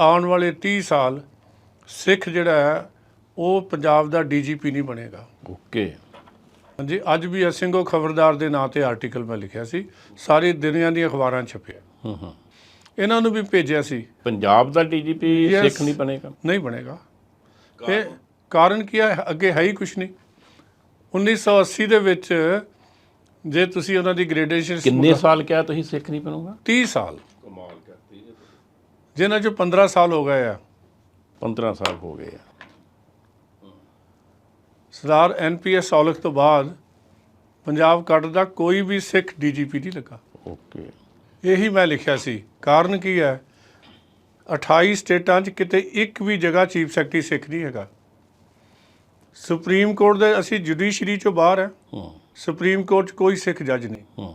ਆਉਣ ਵਾਲੇ 30 ਸਾਲ ਸਿੱਖ ਜਿਹੜਾ ਹੈ ਉਹ ਪੰਜਾਬ ਦਾ ਡੀਜੀਪੀ ਨਹੀਂ ਬਣੇਗਾ। ਓਕੇ। ਹਾਂਜੀ ਅੱਜ ਵੀ ਸਿੰਘੋ ਖਬਰਦਾਰ ਦੇ ਨਾਂ ਤੇ ਆਰਟੀਕਲ ਮੈਂ ਲਿਖਿਆ ਸੀ ਸਾਰੀ ਦੁਨੀਆ ਦੀਆਂ ਅਖਬਾਰਾਂ ਛਪਿਆ। ਹੂੰ ਹੂੰ। ਇਹਨਾਂ ਨੂੰ ਵੀ ਭੇਜਿਆ ਸੀ। ਪੰਜਾਬ ਦਾ ਡੀਜੀਪੀ. ਸਿੱਖ ਨਹੀਂ ਬਣੇਗਾ? ਨਹੀਂ ਬਣੇਗਾ। ਇਹ ਕਾਰਨ ਕੀ ਹੈ? ਅੱਗੇ ਹੈ ਹੀ ਕੁਝ ਨਹੀਂ। 1980 ਦੇ ਵਿੱਚ ਜੇ ਤੁਸੀਂ ਉਹਨਾਂ ਦੀ ਗ੍ਰੇਡੇਸ਼ਨ ਕਿੰਨੇ ਸਾਲ ਕਿਹਾ ਤੁਸੀਂ ਸਿੱਖ ਨਹੀਂ ਬਣੂਗਾ? 30 ਸਾਲ। ਜਿਨ੍ਹਾਂ 'ਚ 15 ਸਾਲ ਹੋ ਗਏ ਆ। 15 ਸਾਲ ਹੋ ਗਏ ਆ। ਸਰਦਾਰ ਐਨਪੀਐਸ ਔਲਖ ਤੋਂ ਬਾਅਦ ਪੰਜਾਬ ਕੱਟ ਦਾ ਕੋਈ ਵੀ ਸਿੱਖ ਡੀਜੀਪੀ ਨਹੀਂ ਲੱਗਾ। ਓਕੇ। ਇਹੀ ਮੈਂ ਲਿਖਿਆ ਸੀ। ਕਾਰਨ ਕੀ ਹੈ? 28 ਸਟੇਟਾਂ 'ਚ ਕਿਤੇ ਇੱਕ ਵੀ ਜਗ੍ਹਾ ਚੀਫ ਸੈਕਟਰੀ ਸਿੱਖ ਨਹੀਂ ਹੈਗਾ। ਸੁਪਰੀਮ ਕੋਰਟ ਦੇ ਅਸੀਂ ਜੁਡੀਸ਼ਰੀ ਚੋਂ ਬਾਹਰ ਹੈ। ਸੁਪਰੀਮ ਕੋਰਟ 'ਚ ਕੋਈ ਸਿੱਖ ਜੱਜ ਨਹੀਂ।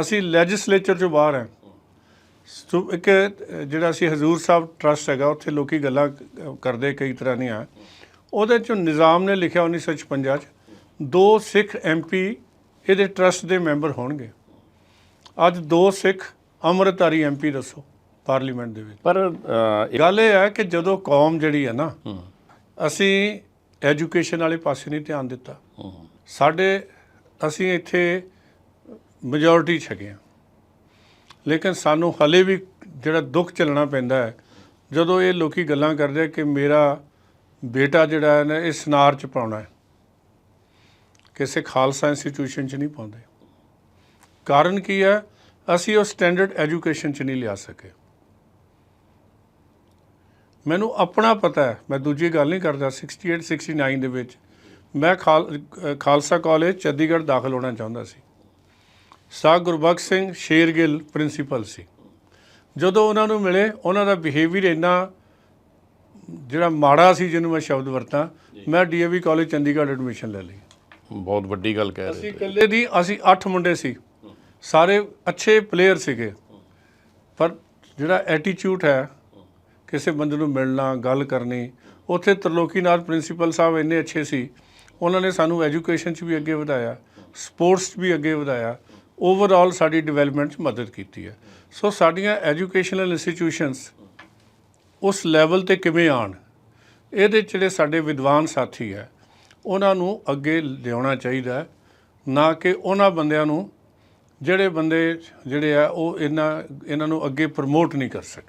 ਅਸੀਂ ਲੈਜਿਸਲੇਚਰ ਚੋਂ ਬਾਹਰ ਹਾਂ। ਸੋ ਇੱਕ ਜਿਹੜਾ ਅਸੀਂ ਹਜ਼ੂਰ ਸਾਹਿਬ ਟਰਸਟ ਹੈਗਾ ਉੱਥੇ ਲੋਕੀ ਗੱਲਾਂ ਕਰਦੇ ਕਈ ਤਰ੍ਹਾਂ ਦੀਆਂ। ਉਹਦੇ ਚੋਂ ਨਿਜ਼ਾਮ ਨੇ ਲਿਖਿਆ 1956 ਚ ਦੋ ਸਿੱਖ ਐਮਪੀ ਇਹਦੇ ਟਰਸਟ ਦੇ ਮੈਂਬਰ ਹੋਣਗੇ। ਅੱਜ ਦੋ ਸਿੱਖ ਅੰਮ੍ਰਿਤਧਾਰੀ ਐਮਪੀ ਦੱਸੋ ਪਾਰਲੀਮੈਂਟ ਦੇ ਵਿੱਚ। ਪਰ ਗੱਲ ਇਹ ਹੈ ਕਿ ਜਦੋਂ ਕੌਮ ਜਿਹੜੀ ਹੈ ਨਾ ਅਸੀਂ ਐਜੂਕੇਸ਼ਨ ਵਾਲੇ ਪਾਸੇ ਨਹੀਂ ਧਿਆਨ ਦਿੱਤਾ। ਸਾਡੇ ਅਸੀਂ ਇੱਥੇ ਮੈਜੋਰਿਟੀ ਛਗੇ ਹਾਂ। ਲੇਕਿਨ ਸਾਨੂੰ ਹਲੇ ਵੀ ਜਿਹੜਾ ਦੁੱਖ ਚੱਲਣਾ ਪੈਂਦਾ ਹੈ, ਜਦੋਂ ਇਹ ਲੋਕੀ ਗੱਲਾਂ ਕਰਦੇ ਕਿ ਮੇਰਾ ਬੇਟਾ ਜਿਹੜਾ ਹੈ ਨਾ, ਇਹ ਸਨਾਰ ਚ ਪਾਉਣਾ ਹੈ। ਕਿਸੇ ਖਾਲਸਾ ਇੰਸਟੀਟਿਊਸ਼ਨ ਚ ਨਹੀਂ ਪਾਉਂਦੇ। ਕਾਰਨ ਕੀ ਹੈ? ਅਸੀਂ ਉਹ ਸਟੈਂਡਰਡ ਐਜੂਕੇਸ਼ਨ ਚ ਨਹੀਂ ਲਿਆ ਸਕੇ। ਮੈਨੂੰ ਆਪਣਾ ਪਤਾ ਹੈ, ਮੈਂ ਦੂਜੀ ਗੱਲ ਨਹੀਂ ਕਰਦਾ 68 69 ਦੇ ਵਿੱਚ ਮੈਂ ਖਾਲ ਖਾਲਸਾ ਕਾਲਜ ਚੰਡੀਗੜ੍ਹ ਦਾਖਲ ਹੋਣਾ ਚਾਹੁੰਦਾ ਸੀ। ਸਾਹ ਗੁਰਬਖਸ਼ ਸਿੰਘ ਸ਼ੇਰਗਿੱਲ ਪ੍ਰਿੰਸੀਪਲ ਸੀ। ਜਦੋਂ ਉਹਨਾਂ ਨੂੰ ਮਿਲੇ ਉਹਨਾਂ ਦਾ ਬਿਹੇਵੀਅਰ ਇੰਨਾ ਜਿਹੜਾ ਮਾੜਾ ਸੀ ਜਿਹਨੂੰ ਮੈਂ ਸ਼ਬਦ ਵਰਤਾਂ ਮੈਂ ਡੀਏਵੀ ਕਾਲਜ ਚੰਡੀਗੜ੍ਹ ਐਡਮਿਸ਼ਨ ਲੈ ਲਈ। ਬਹੁਤ ਵੱਡੀ ਗੱਲ ਕਹਿ ਰਹੇ ਅਸੀਂ ਇਕੱਲੇ ਦੀ ਅਸੀਂ 8 ਮੁੰਡੇ ਸੀ। ਸਾਰੇ ਅੱਛੇ ਪਲੇਅਰ ਸੀਗੇ। ਪਰ ਜਿਹੜਾ ਐਟੀਟਿਊਡ ਹੈ ਕਿਸੇ ਬੰਦੇ ਨੂੰ ਮਿਲਣਾ ਗੱਲ ਕਰਨੀ ਉੱਥੇ ਤਰਲੋਕੀਨਾਥ ਪ੍ਰਿੰਸੀਪਲ ਸਾਹਿਬ ਇੰਨੇ ਅੱਛੇ ਸੀ। ਉਹਨਾਂ ਨੇ ਸਾਨੂੰ ਐਜੂਕੇਸ਼ਨ 'ਚ ਵੀ ਅੱਗੇ ਵਧਾਇਆ ਸਪੋਰਟਸ 'ਚ ਵੀ ਅੱਗੇ ਵਧਾਇਆ। ਓਵਰਆਲ ਸਾਡੀ ਡਿਵੈਲਪਮੈਂਟ 'ਚ ਮਦਦ ਕੀਤੀ ਹੈ। ਸੋ ਸਾਡੀਆਂ ਐਜੂਕੇਸ਼ਨਲ ਇੰਸਟੀਟਿਊਸ਼ਨਸ ਉਸ ਲੈਵਲ ਤੇ ਕਿਵੇਂ ਆਣ ਇਹਦੇ 'ਚ ਜਿਹੜੇ ਸਾਡੇ ਵਿਦਵਾਨ ਸਾਥੀ ਹੈ, ਉਹਨਾਂ ਨੂੰ ਅੱਗੇ ਲਿਆਉਣਾ ਚਾਹੀਦਾ ਨਾ ਕਿ ਉਹਨਾਂ ਬੰਦਿਆਂ ਨੂੰ ਜਿਹੜੇ ਬੰਦੇ ਜਿਹੜੇ ਆ ਉਹ ਇਹਨਾਂ ਇਹਨਾਂ ਨੂੰ ਅੱਗੇ ਪ੍ਰਮੋਟ ਨਹੀਂ ਕਰ ਸਕੇ।